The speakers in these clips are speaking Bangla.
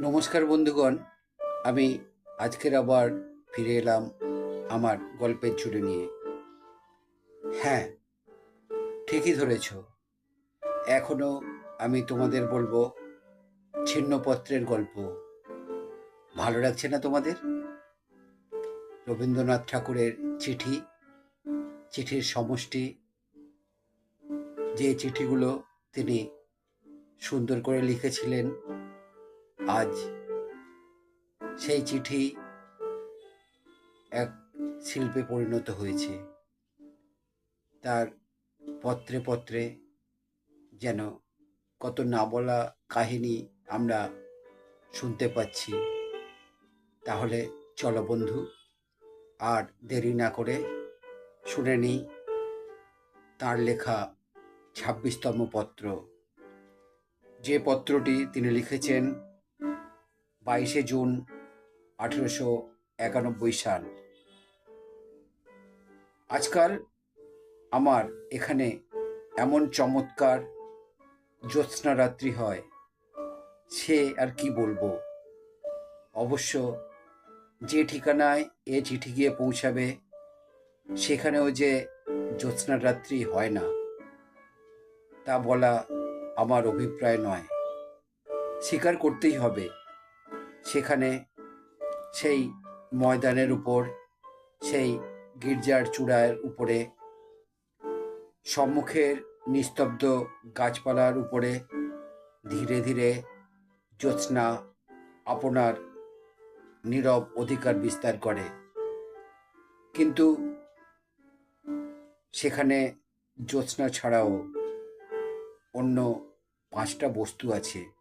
নমস্কার বন্ধুগণ, আমি আজকের আবার ফিরে এলাম আমার গল্পের ঝুড়ি নিয়ে। হ্যাঁ ঠিকই ধরেছ। এখনও আমি তোমাদের বলব ছিন্নপত্রের গল্প। ভালো লাগছে না তোমাদের? রবীন্দ্রনাথ ঠাকুরের চিঠি, চিঠির সমষ্টি, যে চিঠিগুলো তিনি সুন্দর করে লিখেছিলেন আজ সেই চিঠি এক শিল্পে পরিণত হয়েছে। তার পত্রে পত্রে যেন কত না বলা কাহিনী আমরা শুনতে পাচ্ছি। তাহলে চলো বন্ধু, আর দেরি না করে শুনে নিই তার লেখা ছাব্বিশতম পত্র। যে পত্রটি তিনি লিখেছেন বাইশে জুন আঠেরোশো একানব্বই সাল। আজকাল আমার এখানে এমন চমৎকার জ্যোৎস্না রাত্রি হয়, সে আর কি বলব? অবশ্য যে ঠিকানায় এ চিঠি গিয়ে পৌঁছাবে, সেখানেও যে জ্যোৎস্না রাত্রি হয় না, তা বলা আমার অভিপ্রায় নয়। স্বীকার করতেই হবে সেখানে সেই ময়দানের উপর, সেই গির্জার চূড়ার উপরে, সম্মুখের নিস্তব্ধ গাছপালার উপরে ধীরে ধীরে জ্যোৎস্না আপনার নীরব অধিকার বিস্তার করে। কিন্তু সেখানে জ্যোৎস্না ছাড়াও অন্য পাঁচটা বস্তু আছে।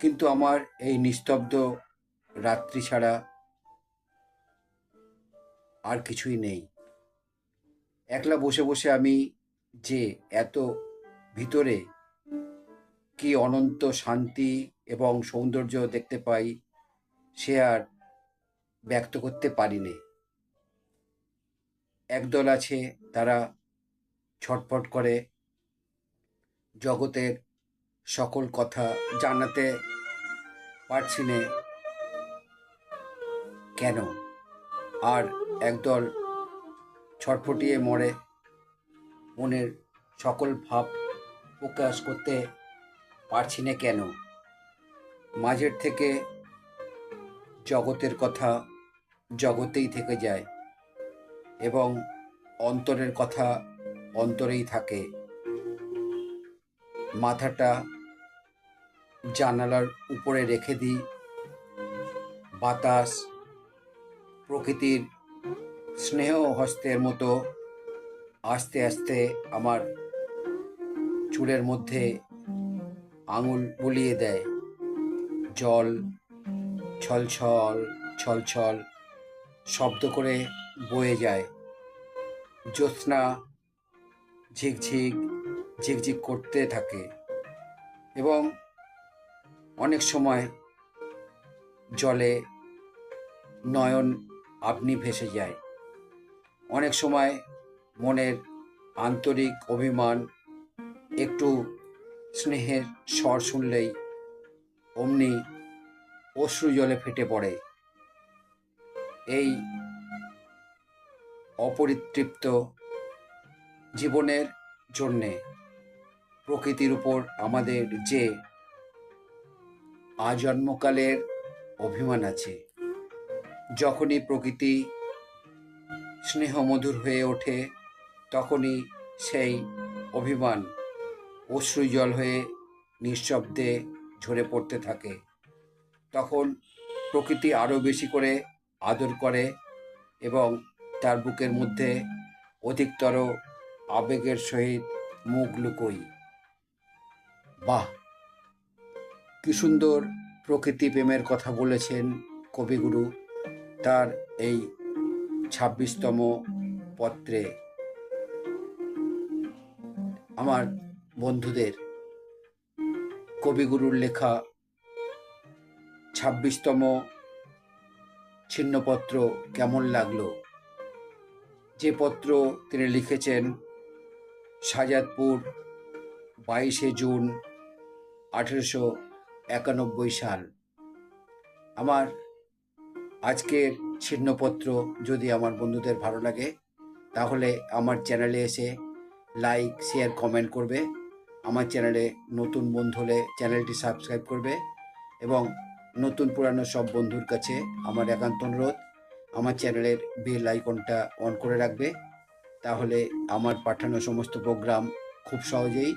কিন্তু আমার এই নিস্তব্ধ রাত্রি ছাড়া আর কিছুই নেই। একলা বসে বসে আমি যে এত ভিতরে কি অনন্ত শান্তি এবং সৌন্দর্য দেখতে পাই, সে আর ব্যক্ত করতে পারিনি। একদল আছে তারা ছটফট করে জগতের সকল কথা জানাতে পারছি নে। কেন? আর একদল ছটফটিয়ে মরে। মনের সকল ভাব প্রকাশ করতে পারছি না কেন? মাঝের থেকে জগতের কথা জগতেই থেকে যায় এবং অন্তরের কথা অন্তরেই থাকে। মাথাটা জানালার উপরে রেখে দিই। বাতাস, প্রকৃতির স্নেহ হস্তের মতো আস্তে আস্তে আমার চুলের মধ্যে আঙুল বুলিয়ে দেয়। জল, ছলছল ছলছল শব্দ করে বয়ে যায়। জ্যোৎস্না ঝিকঝিক ঝিকঝিক করতে থাকে এবং অনেক সময় জলে নয়ন আপনি ভেসে যায়। অনেক সময় মনের আন্তরিক অভিমান, একটু স্নেহের স্বর শুনলেই অমনি অশ্রু জলে ফেটে পড়ে। এই অপরিতৃপ্ত জীবনের জন্যে প্রকৃতির উপর আমাদের যে আজন্মকালের অভিমান আছে। যখনই প্রকৃতি স্নেহমধুর হয়ে ওঠে, তখনই সেই অভিমান অশ্রুজল হয়ে নিঃশব্দে ঝরে পড়তে থাকে। তখন প্রকৃতি আরও বেশি করে আদর করে এবং তার বুকের মধ্যে অধিকতর আবেগের সহিত মুখ লুকোই বাহ! কি সুন্দর প্রকৃতি প্রেমের কথা বলেছেন কবিগুরু তার এই ছাব্বিশতম পত্রে। আমার বন্ধুদের কবিগুরুর লেখা ছাব্বিশতম ছিন্নপত্র কেমন লাগল? যে পত্র তিনি লিখেছেন শাহজাদপুর বাইশে জুন আঠেরোশো একানব্বই সাল। আমার আজকের ছিন্নপত্র যদি আমার বন্ধুদের ভালো লাগে, তাহলে আমার চ্যানেলে এসে লাইক, শেয়ার, কমেন্ট করবে। আমার চ্যানেলে নতুন বন্ধু হলে চ্যানেলটি সাবস্ক্রাইব করবে এবং নতুন পুরানো সব বন্ধুর কাছে আমার একান্ত অনুরোধ, আমার চ্যানেলের বেল আইকনটা অন করে রাখবে। তাহলে আমার পাঠানো সমস্ত প্রোগ্রাম খুব সহজেই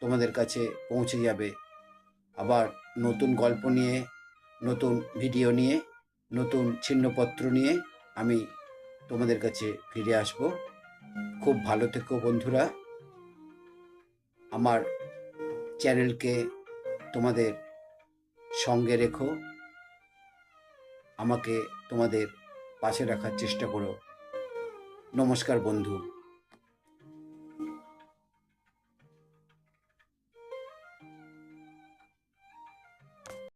তোমাদের কাছে পৌঁছে যাবে। আবার নতুন গল্প নিয়ে, নতুন ভিডিও নিয়ে, নতুন ছিন্নপত্র নিয়ে আমি তোমাদের কাছে ফিরে আসব। খুব ভালো থেকো বন্ধুরা। আমার চ্যানেলকে তোমাদের সঙ্গে রেখো। আমাকে তোমাদের পাশে রাখার চেষ্টা করো। নমস্কার বন্ধু।